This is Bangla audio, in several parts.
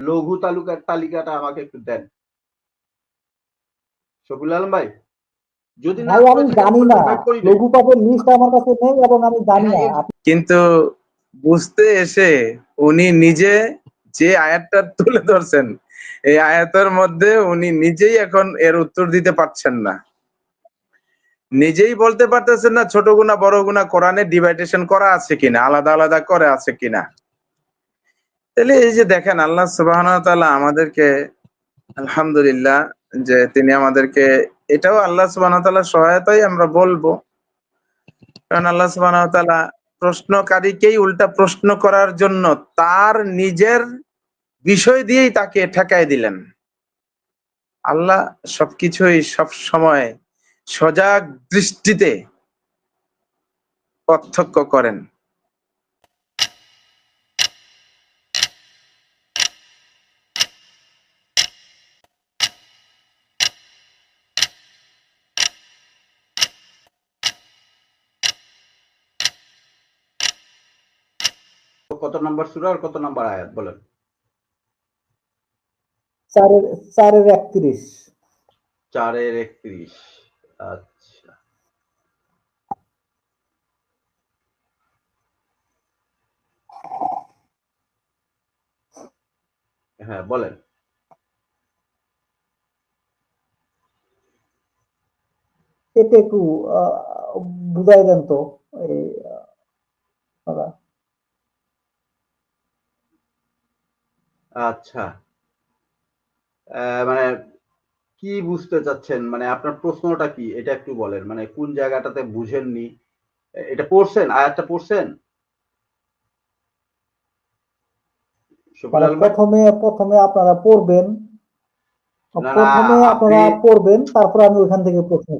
লঘু তালুকার তালিকাটা আমাকে একটু দেন। শফিউল আলম ভাই যদি না আমি জানি না। লঘু পাপের লিস্ট আমার কাছে নেই এবং আমি জানি না। হ্যাঁ, কিন্তু বুঝতে এসে উনি নিজে যে আয়াতটা তুলে ধরছেন এই আয়াতের মধ্যে উনি নিজেই এখন এর উত্তর দিতে পারছেন না। নিজেই বলতে পারতেছেন না ছোট গুণা বড় গুণা কোরআনে ডিভাইডেশন করা আছে কিনা আলাদা আলাদা করে আছে কিনা। তাহলে এই যে দেখেন, আল্লাহ সুবাহ আমাদেরকে, আলহামদুলিল্লাহ, যে তিনি আমাদেরকে, এটাও আল্লাহ সুবাহ সহায়তাই আমরা বলব। কারণ আল্লাহ সুবাহ প্রশ্নকারীকেই উল্টা প্রশ্ন করার জন্য তার নিজের বিষয় দিয়েই তাকে ঠেকায় দিলেন। আল্লাহ সবকিছুই সব সময় সজাগ দৃষ্টিতে পার্থক্য করেন। কত নম্বর সূরা আর কত নম্বর আয়াত বলেন। চারের চারের একত্রিশ। চারের একত্রিশ আচ্ছা। হ্যাঁ বলেন। এটা একটু বুঝাই দেন তো এই আচ্ছা। আহ, মানে কি বুঝতে চাচ্ছেন? মানে আপনার প্রশ্নটা কি? এটা একটু বলেন। মানে কোন জায়গাটাতে বুঝেননি? এটা পড়ছেন? আয়াতটা পড়ছেন? মানে? প্রথমে প্রথমে আপনারা পড়বেন। প্রথমে আপনারা পড়বেন তারপর আমি ওইখান থেকে প্রশ্ন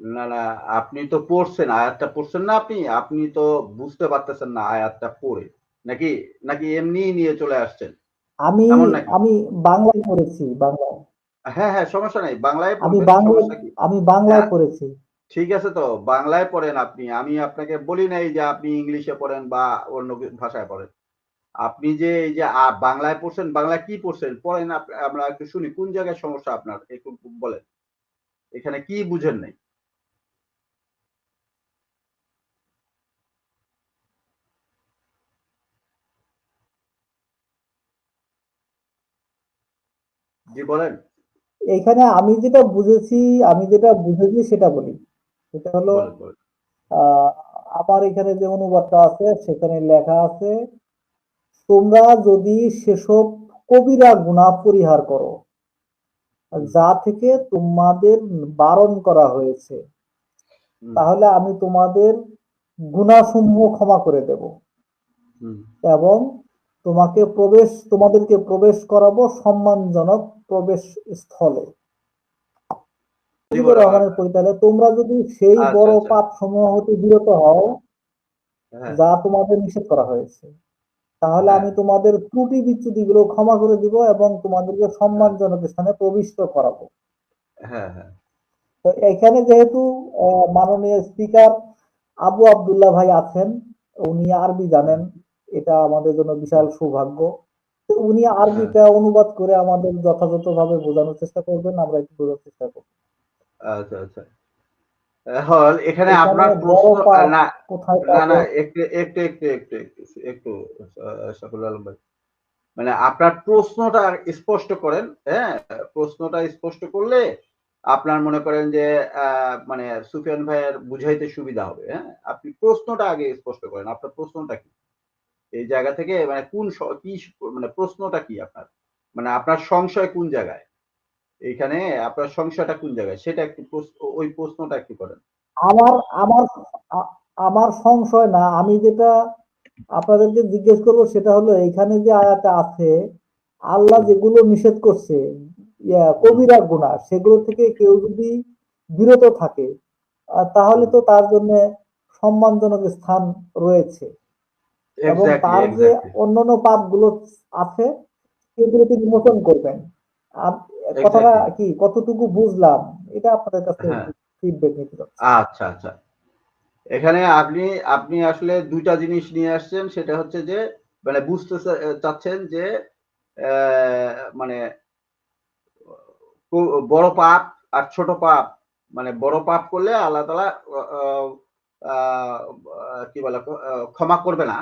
না না আপনি তো পড়ছেন আয়াতটা পড়ছেন না আপনি? আপনি তো বুঝতে পারতেছেন না আয়াতটা পড়ে। নাকি নাকি এমনি নিয়ে চলে আসছেন? আমি আমি বাংলায় পড়েছি বাংলায়। হ্যাঁ হ্যাঁ সমস্যা নাই বাংলায় আমি বাংলায় আমি বাংলায় হ্যাঁ। পড়েছি। ঠিক আছে তো বাংলায় পড়েন আপনি আমি আপনাকে বলি নাই যে আপনি ইংলিশে পড়েন বা অন্য ভাষায় পড়েন। আপনি যে এই যে বাংলায় পড়ছেন বাংলা কি পড়ছেন পড়েন আমরা একটু শুনি কোন জায়গায় সমস্যা আপনার একটু বলেন। এখানে কি বুঝেন নাই? জি বলেন। এখানে আমি যেটা বুঝেছি আমি যেটা বুঝেছি সেটা বলি। সেটা হলো আমার এখানে যে অনুবাদটা আছে সেখানে লেখা আছে তোমরা যদি সেসব কবিরা গুনাহ পরিহার করো যা থেকে তোমাদের বারণ করা হয়েছে তাহলে আমি তোমাদের গুনাহসমূহ ক্ষমা করে দেব। এবং তোমাকে প্রবেশ তোমাদেরকে প্রবেশ করাবো সম্মানজনক প্রবেশ স্থলে। রহমানের পরিচালে তোমরা যদি সেই আচ্ছা, বড় আচ্ছা। পাপ সমূহ হতে বিরত হও হ্যাঁ, যা তোমাদের নিষেধ করা হয়েছে তাহলে হ্যাঁ। আমি তোমাদের ত্রুটি বিচ্যুতি গুলো ক্ষমা করে দিব এবং তোমাদেরকে সম্মানজনক স্থানে প্রবিষ্ট করাবো হ্যাঁ হ্যাঁ তো এখানে যেহেতু মাননীয় স্পিকার আবু আব্দুল্লাহ ভাই আছেন উনি আরবি জানেন এটা আমাদের জন্য বিশাল সৌভাগ্য। উনি আরবিটা অনুবাদ করে আমাদের যথাযথভাবে বোঝানোর চেষ্টা করবেন আমরা একটু বোঝার চেষ্টা করব। আচ্ছা আচ্ছা। এখন আপনার না না না একটু একটু একটু একটু একটু আলম ভাই। মানে আপনার প্রশ্নটা স্পষ্ট করেন হ্যাঁ? প্রশ্নটা স্পষ্ট করলে আপনার মনে করেন যে আহ, মানে সুফিয়ান ভাইয়ের বুঝাইতে সুবিধা হবে হ্যাঁ? আপনি প্রশ্নটা আগে স্পষ্ট করেন আপনার প্রশ্নটা কি? এই জায়গা থেকে মানে কোন কি মানে প্রশ্নটা কি আপনার? মানে আপনার সংশয় কোন জায়গায়? এইখানে আপনার সংশয়টা কোন জায়গায়? সেটা একটু ওই প্রশ্নটা একটু করেন। আমার আমার আমার সংশয় না আমি যেটা আপনাদেরকে জিজ্ঞেস করব সেটা হলো এখানে যে আয়াতে আছে আল্লাহ যেগুলো নিষেধ করছে ইয়া, কবিরা গুনাহ সেগুলো থেকে কেউ যদি বিরত থাকে তাহলে তো তার জন্য সম্মানজনক স্থান রয়েছে। এবং তার যে অন্যান্য পাপগুলো আছে সেগুলো তিনি মোচন করবেন। কথাটা কি কতটুকু বুঝলাম এটা আপনাদের কাছে। ফিডব্যাক নিতে আচ্ছা আচ্ছা। এখানে আপনি আপনি আসলে দুইটা জিনিস নিয়ে আসছেন সেটা হচ্ছে যে মানে বুঝতে চাচ্ছেন যে মানে বড় পাপ আর ছোট পাপ মানে বড় পাপ করলে আল্লাহ তালা কি বলে ক্ষমা করবে না।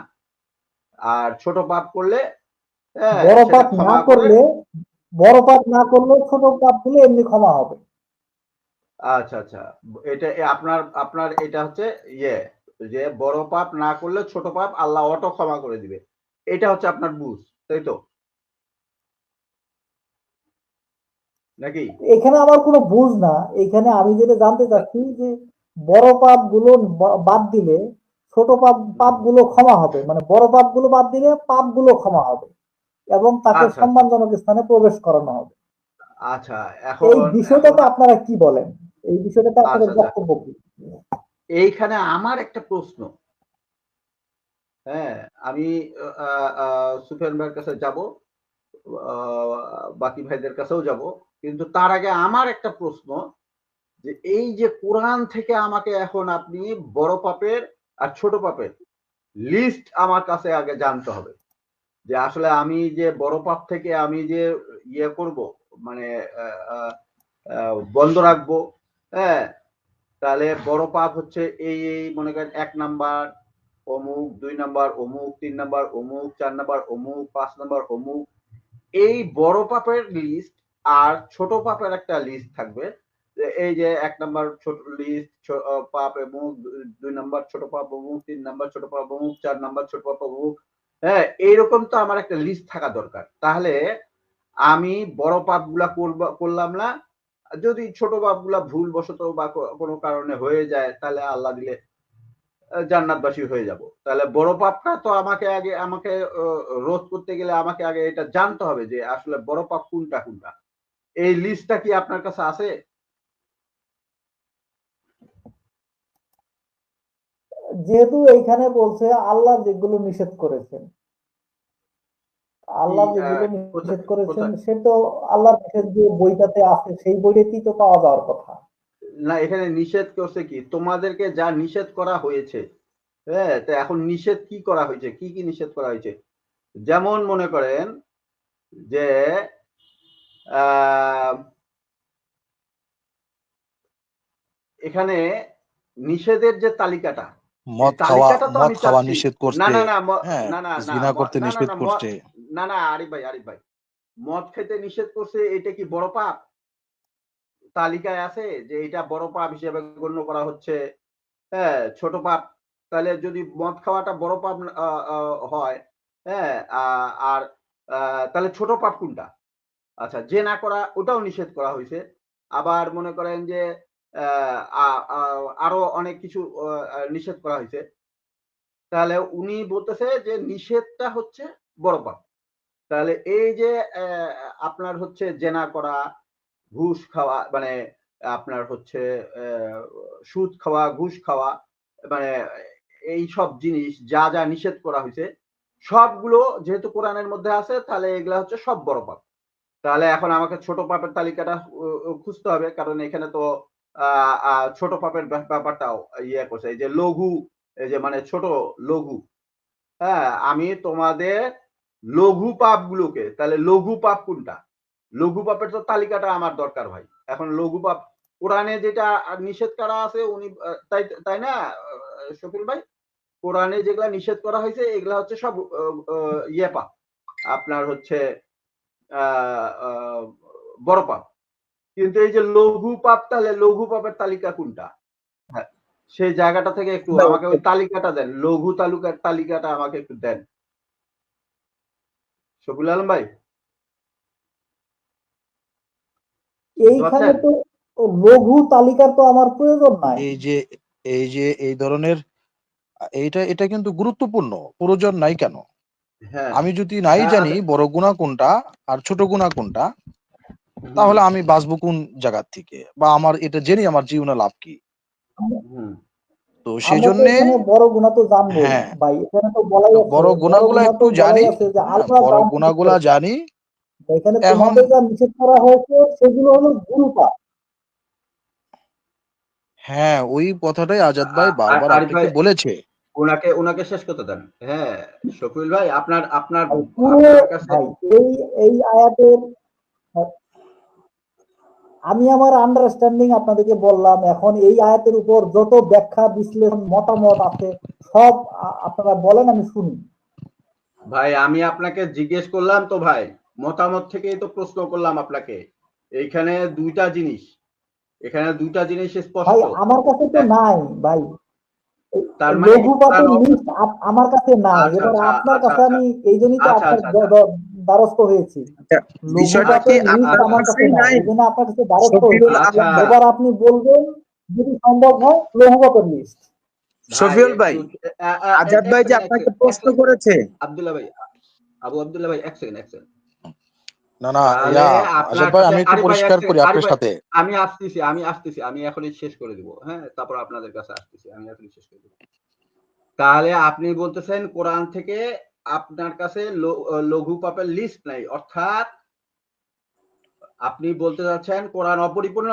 আর ছোট পাপ করলে হ্যাঁ, বড় পাপ না করলে বড় পাপ না করলে ছোট পাপগুলো এমনি ক্ষমা হবে। আচ্ছা আচ্ছা। এটা আপনার আপনার এটা হচ্ছে ইয়ে যে বড় পাপ না করলে ছোট পাপ আল্লাহ অটো ক্ষমা করে দিবে। এটা হচ্ছে আপনার বুঝ তাই তো? নাকি? এখানে আমার কোনো বুঝ না। এখানে আমি যেটা জানতে চাচ্ছি যে বড় পাপগুলো বাদ দিলে ছোট পাপ পাপগুলো ক্ষমা হবে। মানে বড় পাপগুলো বাদ দিলে পাপগুলো ক্ষমা হবে এবং তাকে আচ্ছা। সম্মানজনক স্থানে প্রবেশ করানো হবে। আচ্ছা এখন এই বিষয়টাতে আপনারা কি বলেন? এই বিষয়টাতে আপনাদের আচ্ছা, আচ্ছা। বক্তব্য কি? এইখানে আমার একটা প্রশ্ন। হ্যাঁ আমি সুফিয়ান ভাইয়ের কাছে যাব বাকি ভাইদের কাছেও যাব কিন্তু তার আগে আমার একটা প্রশ্ন যে এই যে কোরআন থেকে আমাকে এখন আপনি বড় পাপের আর ছোট পাপের। লিস্ট আমার কাছে আগে জানতে হবে। যে আসলে আমি যে বড় পাপ থেকে আমি যে ইয়ে করব মানে বন্ধ রাখব হ্যাঁ? তাহলে বড় পাপ হচ্ছে এই এই, মনে করেন এক নাম্বার, অমুক, দুই নাম্বার, অমুক, তিন নাম্বার, অমুক, চার নাম্বার, অমুক, পাঁচ নাম্বার, অমুক। এই বড় পাপের লিস্ট আর ছোট পাপের একটা লিস্ট থাকবে। এই যে এক নাম্বার ছোট লিস্ট পাপ এবং দুই নাম্বার ছোট পাপ অমুক তিন নাম্বার ছোট পাপ অমুক চার নাম্বার ছোট পাপ অমুক হ্যাঁ এইরকম তো আমার একটা লিস্ট থাকা দরকার। তাহলে আমি বড় পাপগুলা করলাম না। যদি ছোট বাপগুলা ভুল বশত বা কোনো কারণে হয়ে যায়, তাহলে আল্লাহ দিলে জান্নাতবাসী হয়ে যাব। তাহলে বড় পাপটা তো আমাকে আগে, আমাকে রোধ করতে গেলে আমাকে আগে এটা জানতে হবে যে আসলে বড় পাপ কোনটা কোনটা। এই লিস্টটা কি আপনার কাছে আছে? যেহেতু এইখানে বলছে আল্লাহ যেগুলো নিষেধ করেছেন। আল্লাহ যেগুলো নিষেধ করেছেন সে তো আল্লাহ নিষেধ যে বইটাতে আছে সেই বইটাতেই তো পাওয়া যাওয়ার কথা। না এখানে নিষেধ করছে কি? তোমাদেরকে যা নিষেধ করা হয়েছে হ্যাঁ তো এখন নিষেধ কি করা হয়েছে? কি কি নিষেধ করা হয়েছে? যেমন মনে করেন যে এখানে নিষেধের যে তালিকাটা মদ খাওয়া মদ খাওয়া। নিষেধ না করতে না না ম- হ্যাঁ না না না জিনা করতে না, না, নিষেধ না, করতে না না আরিফ ভাই আরিফ ভাই মদ খেতে নিষেধ করছে এটা কি বড় পাপ? তালিকায় আছে যে এটা বড় পাপ হিসেবে গণ্য করা হচ্ছে। হ্যাঁ ছোট পাপ। তাহলে যদি মদ খাওয়াটা বড় পাপ হয় হ্যাঁ আর তাহলে ছোট পাপ কোনটা? আচ্ছা যে না করা ওটাও নিষেধ করা হয়েছে। আবার মনে করেন যে আরও অনেক কিছু নিষেধ করা হয়েছে। তাহলে উনি বলতেছে যে নিষেধটা হচ্ছে বড় পাপ। তাহলে এই যে আপনার হচ্ছে জেনা করা, ঘুষ খাওয়া মানে আপনার হচ্ছে সুদ খাওয়া, ঘুষ খাওয়া মানে এই সব জিনিস যা যা নিষেধ করা হয়েছে, সবগুলো যেহেতু কোরআনের মধ্যে আছে, তাহলে এগুলা হচ্ছে সব বড় পাপ। তাহলে এখন আমাকে ছোট পাপের তালিকাটা খুঁজতে হবে, কারণ এখানে তো ছোট পাপের ব্যাপারটাও ইয়ে করছে। এই যে লঘু, এই যে মানে ছোট লঘু। হ্যাঁ আমি তোমাদের লঘু পাপ গুলোকে তাহলে লঘু পাপ কোনটা? লঘু পাপের তো তালিকাটা আমার দরকার ভাই। এখন লঘু পাপ, কোরআনে যেটা নিষেধ করা আছে, উনি, তাই তাই না, শফিল ভাই? কোরআনে যেগুলা নিষেধ করা হয়েছে, এগুলা হচ্ছে সব ইয়ে পাপ। আপনার হচ্ছে বড় পাপ। কিন্তু এই যে লঘু পাপ তাহলে লঘু পাপের তালিকা কোনটা? হ্যাঁ সেই জায়গাটা থেকে একটু আমাকে ওই তালিকাটা দেন লঘু তালুকার তালিকাটা আমাকে একটু দেন। শফিল আলম ভাই? এইখানে তো লঘু তালিকার তো আমার প্রয়োজন নাই। এই যে এই যে এই ধরনের এইটা এটা কিন্তু গুরুত্বপূর্ণ প্রয়োজন নাই কেন? হ্যাঁ। আমি যদি নাই হ্যাঁ, জানি বড় গুণা কোনটা আর ছোট গুণা কোনটা তাহলে আমি বাঁচবো কোন জায়গার থেকে? বা আমার এটা জেনে আমার জীবনে লাভ কি? তো সেই জন্য বড় গুণা তো জানব হ্যাঁ। ভাই এখানে তো বলাই বড় গুণাগুলা গুণা একটু জানি। হ্যাঁ, বড় গুণাগুলা জানি। এখানে তোমাদের যা নিষেধ করা হয়েছে সেগুলো হলো গুরুপা হ্যাঁ ওই কথাটাই আজাদ ভাই বারবার আপনাকে বলেছে। ওনাকে ওনাকে শেষ করতে দেন। হ্যাঁ শফিউল ভাই আপনার আপনার এই এই আয়াতের আমি আমার আন্ডারস্ট্যান্ডিং আপনাদেরকে বললাম এখন এই আয়াতের উপর যত ব্যাখ্যা বিশ্লেষণ মতামত আছে সব আপনারা বলেন আমি শুনি। ভাই আমি আপনাকে জিজ্ঞেস করলাম তো ভাই মতামত থেকেই তো প্রশ্ন করলাম আপনাকে। এইখানে দুইটা জিনিস এখানে দুইটা জিনিস স্পষ্ট। ভাই আমার কাছে তো নাই ভাই। তার মানে আমার কাছে নাই। আচ্ছা, এবার আচ্ছা, আপনার আচ্ছা, কাছে আমি এই জন্যই তো আপনার দ্বারস্থ হয়েছি। বিষয়টা কি পাপের লিস্ট আপনার আমার কাছে নাই নাই? এই জন্য আপনার কাছে দ্বারস্থ শফিউল হয়েছি আচ্ছা। এবার আপনি বলবেন যদি সম্ভব হয় লিস্ট শফিউল ভাই, আজাদ ভাই যে আপনাকে প্রশ্ন করেছে। আব্দুল্লাহ ভাই আবু আব্দুল্লাহ ভাই এক সেকেন্ড এক সেকেন্ড না না তাহলে আপনার আজাদ ভাই আমি একটু পরিষ্কার করি আপনার সাথে। আমি আসতেছি আমি আসতেছি আমি এখনই শেষ করে দিব হ্যাঁ তারপর আপনাদের কাছে আসতেছি আমি এখনই শেষ করে দিব। তাহলে আপনি বলতেছেন কোরআন থেকে আপনার কাছে লঘু পাপের লিস্ট নাই। অর্থাৎ আপনি বলতে যাচ্ছেন কোরআন অপরিপূর্ণ?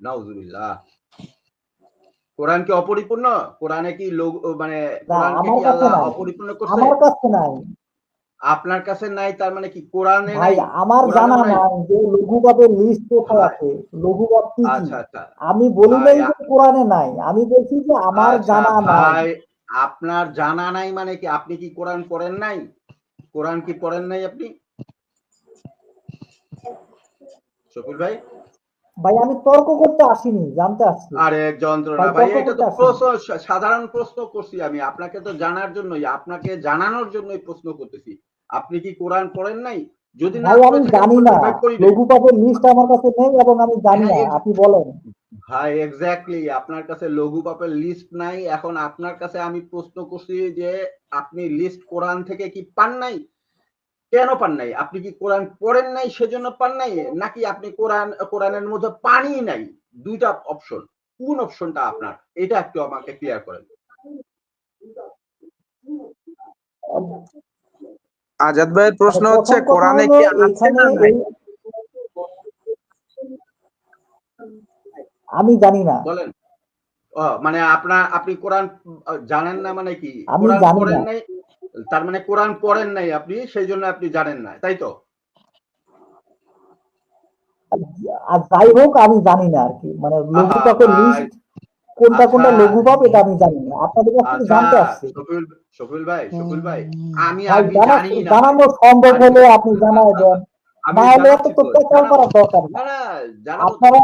নাউজুবিল্লাহ। কোরআন কি অপরিপূর্ণ? কোরআনে কি মানে কোরআনকে কি কাছে আল্লাহ অপরিপূর্ণ করছে? আমার কাছে নাই। আপনার কাছে নাই তার মানে কি কোরআনে নাই? আমার জানা নাই? যে লঘু পাপের লিস্ট কোথায় আছে। লঘুপাপ কি আচ্ছা আচ্ছা। আমি বলি নাই যে কোরআনে নাই। আমি বলছি যে আমার আচ্ছা, জানা নাই। আপনার জানা নাই মানে কি আপনি কি কোরআন পড়েন নাই? কোরআন কি পড়েন নাই আপনি? শকুল ভাই? ভাই আমি তর্ক করতে আসিনি জানতে আসছি। আরে যন্ত্রণা ভাই, এটা তো প্রশ্ন সাধারণ প্রশ্ন করছি আমি। আপনাকে তো জানার জন্যই আপনাকে জানানোর জন্যই প্রশ্ন করতেছি। আপনি কি কোরআন পড়েন নাই? যদি না আমি জানি না। ভাই পড়িবেন। লঘু পাপের লিস্ট আমার কাছে নেই এবং আমি জানি না। হ্যাঁ, আপনি বলেন। ভাই এক্স্যাক্টলি আপনার কাছে লঘু পাপের লিস্ট নাই। এখন আপনার কাছে আমি প্রশ্ন করছি যে আপনি লিস্ট কোরআন থেকে কি পান নাই? কেন পান নাই? আপনি কি কোরআন পড়েন নাই সেজন্য পান নাই? নাকি আপনি কোরআন কোরআনের মধ্যে পানি নাই? দুইটা অপশন কোন অপশনটা আপনার? এটা একটু আমাকে ক্লিয়ার করেন। আজাদ ভাইয়ের প্রশ্ন হচ্ছে কোরআনে কি আছে না নাই এই- আমি জানি না। বলেন। মানে আপনার আপনি কোরআন জানেন না মানে কি? আমি কোরআন পড়েন না। নাই তার মানে কোরআন পড়েন নাই আপনি সেই জন্য আপনি জানেন না তাই তো? আর যাই হোক আমি জানি না আর কি। মানে লঘু আহা, পাপের ভাই। লিস্ট কোনটা কোনটা আচ্ছা। লঘু পাপ এটা আমি জানি না। আপনাদের কাছ থেকে আচ্ছা জানতে আসছি। শফিউল ভাই শফিউল ভাই আমি আমি জানি না। জানানো সম্ভব হলে আপনি জানাই দেন। না হলে এত জানাচ্ছি তো তো, পেঁচাল জানাব। করার দরকার না আপনারা।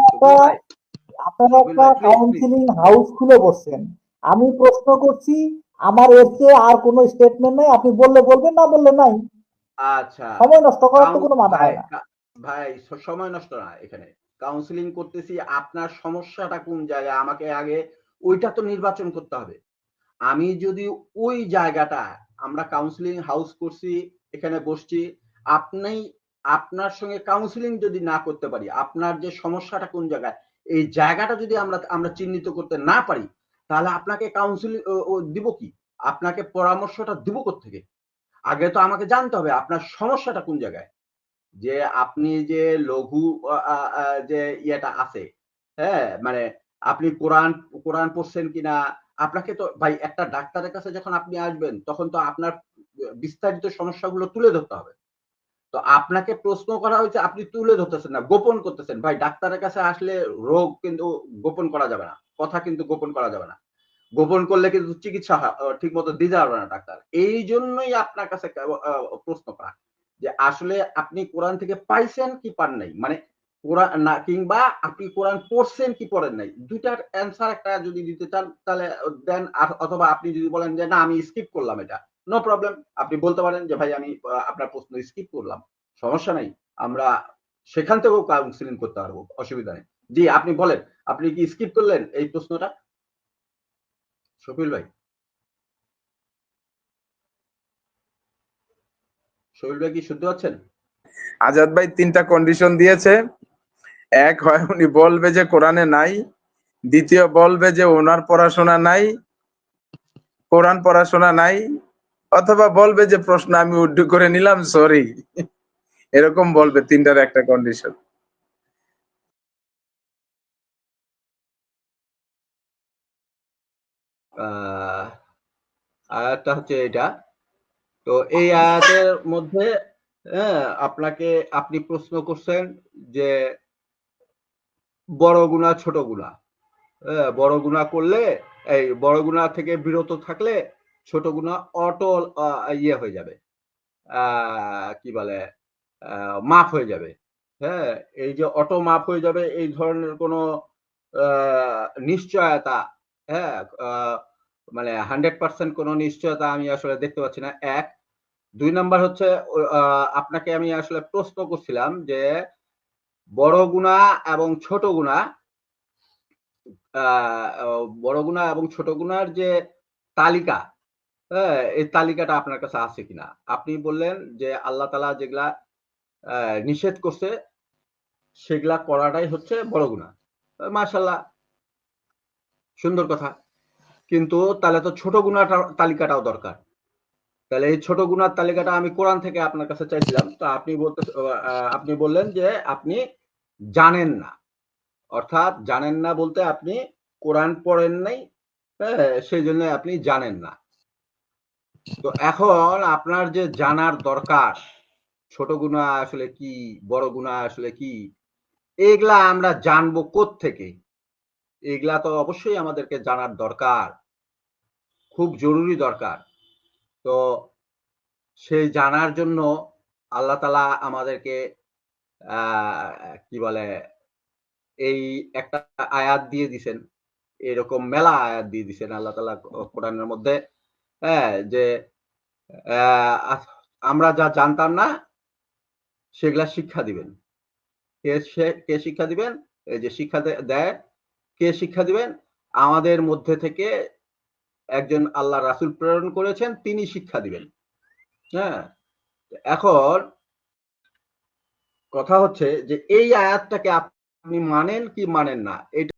আপনারা একটা কাউন্সিলিং হাউস খুলে বসছেন। আমি প্রশ্ন করছি আমার এর চেয়ে আর কোনো স্টেটমেন্ট নাই আপনি বললে বলবেন না বললে নাই। আচ্ছা। সময় নষ্ট করার তো কোনো মানা হয় না। ভাই সময় নষ্ট না এখানে। কাউন্সিলিং করতেছি আপনার সমস্যাটা কোন জায়গায়? আমাকে আগে ওইটা তো নির্বাচন করতে হবে। আমি যদি ওই জায়গাটা আমরা কাউন্সিলিং হাউস করছি এখানে বসছি আপনি আপনার সঙ্গে কাউন্সিলিং যদি না করতে পারি আপনার যে সমস্যাটা কোন জায়গায়? এই জায়গাটা যদি আমরা আমরা চিহ্নিত করতে না পারি, তাহলে আপনাকে কাউন্সিলিং দিব কি? আপনাকে পরামর্শটা দিব থেকে আগে তো আমাকে জানতে হবে আপনার সমস্যাটা কোন জায়গায়? যে আপনি যে লঘু যে ইয়েটা আছে হ্যাঁ? মানে আপনি কোরআন কোরআন পড়ছেন কিনা? আপনাকে তো, ভাই, একটা ডাক্তারের কাছে যখন আপনি আসবেন, তখন তো আপনার বিস্তারিত সমস্যাগুলো তুলে ধরতে হবে। তো আপনাকে প্রশ্ন করা হয়েছে, আপনি তুলে ধরতেছেন না, গোপন করতেছেন। ভাই, ডাক্তারের কাছে আসলে রোগ কিন্তু গোপন করা যাবে না, কথা কিন্তু গোপন করা যাবে না। গোপন করলে কিন্তু চিকিৎসা ঠিক মতো দিতে পারবে না ডাক্তার। এই জন্যই আপনার কাছে প্রশ্ন করা, যে আসলে আপনি কোরআন থেকে পাইছেন কি পান নাই? মানে কোরআন না, কিংবা আপনি কোরআন পড়ছেন কি পড়েন নাই? দুইটার অ্যান্সার একটা যদি দিতে চান, তাহলে দেন অথবা আপনি যদি বলেন যে, না, আমি স্কিপ করলাম এটা। নো প্রবলেম আপনি বলতে পারেন যে, ভাই, আমি আপনার প্রশ্ন স্কিপ করলাম। সমস্যা নাই। আমরা সেখান থেকেও কাউন্সিলিং করতে পারব। অসুবিধা নেই। জি, আপনি বলেন। আপনি কি স্কিপ করলেন এই প্রশ্নটা? শফিল ভাই। শফিল ভাই কি শুনতে পাচ্ছেন? আজাদ ভাই তিনটা কন্ডিশন দিয়েছে। এক হয় উনি বলবে যে, কোরআনে নাই। দ্বিতীয়, বলবে যে, ওনার পড়াশোনা নাই। কোরআন পড়াশোনা নাই। অথবা বলবে যে প্রশ্ন আমি উড্ডু করে নিলাম সরি এরকম বলবে তিনটার একটা কন্ডিশন আয়াতটা হচ্ছে এটা। তো এই আয়াতের মধ্যে হ্যাঁ আপনাকে আপনি প্রশ্ন করছেন যে বড় গুণা ছোট গুণা। হ্যাঁ, বড় গুণা করলে এই বড় গুণা থেকে বিরত থাকলে ছোট গুণা অটো ইয়ে হয়ে যাবে। কি বলে মাফ হয়ে যাবে। হ্যাঁ এই যে অটো মাফ হয়ে যাবে, এই ধরনের কোনো নিশ্চয়তা হ্যাঁ মানে হান্ড্রেড পার্সেন্ট কোনো নিশ্চয়তা আমি আসলে দেখতে পাচ্ছি না। এক। দুই নাম্বার হচ্ছে আপনাকে আমি আসলে প্রশ্ন করছিলাম যে, বড় গুণা এবং ছোট গুণা বড় গুণা এবং ছোট গুণার যে তালিকা হ্যাঁ এই তালিকাটা আপনার কাছে আছে কিনা? আপনি বললেন যে আল্লাহ তালা যেগুলা নিষেধ করছে, সেগুলা করাটাই হচ্ছে বড় গুণা মাশাল্লাহ সুন্দর কথা। কিন্তু তাহলে তো ছোট গুণাটার তালিকাটাও দরকার। তাহলে এই ছোট গুণার তালিকাটা আমি কোরআন থেকে আপনার কাছে চাইছিলাম। তো আপনি বলতে আপনি বললেন যে আপনি জানেন না। অর্থাৎ জানেন না বলতে আপনি কোরআন পড়েন নাই সেই জন্য আপনি জানেন না। তো এখন আপনার যে জানার দরকার, ছোট গুণা আসলে কি, বড় গুণা আসলে কি, এগুলা আমরা জানব থেকে এগুলা তো অবশ্যই আমাদেরকে জানার দরকার, খুব জরুরি দরকার। তো সেই জানার জন্য আল্লাহ তালা আমাদেরকে কি বলে, এই একটা আয়াত দিয়ে দিছেন, এরকম মেলা আয়াত দিয়ে দিছেন আল্লাহ তালা কোরআনের মধ্যে। হ্যাঁ যে আমরা যা জানতাম না, সেগুলা শিক্ষা দিবেন। কে কে শিক্ষা দিবেন? এই যে শিক্ষা দেয়। কে শিক্ষা দিবেন? আমাদের মধ্যে থেকে একজন আল্লাহ রাসূল প্রেরণ করেছেন, তিনি শিক্ষা দিবেন। হ্যাঁ এখন কথা হচ্ছে যে, এই আয়াতটাকে আপনি মানেন কি মানেন না? এটা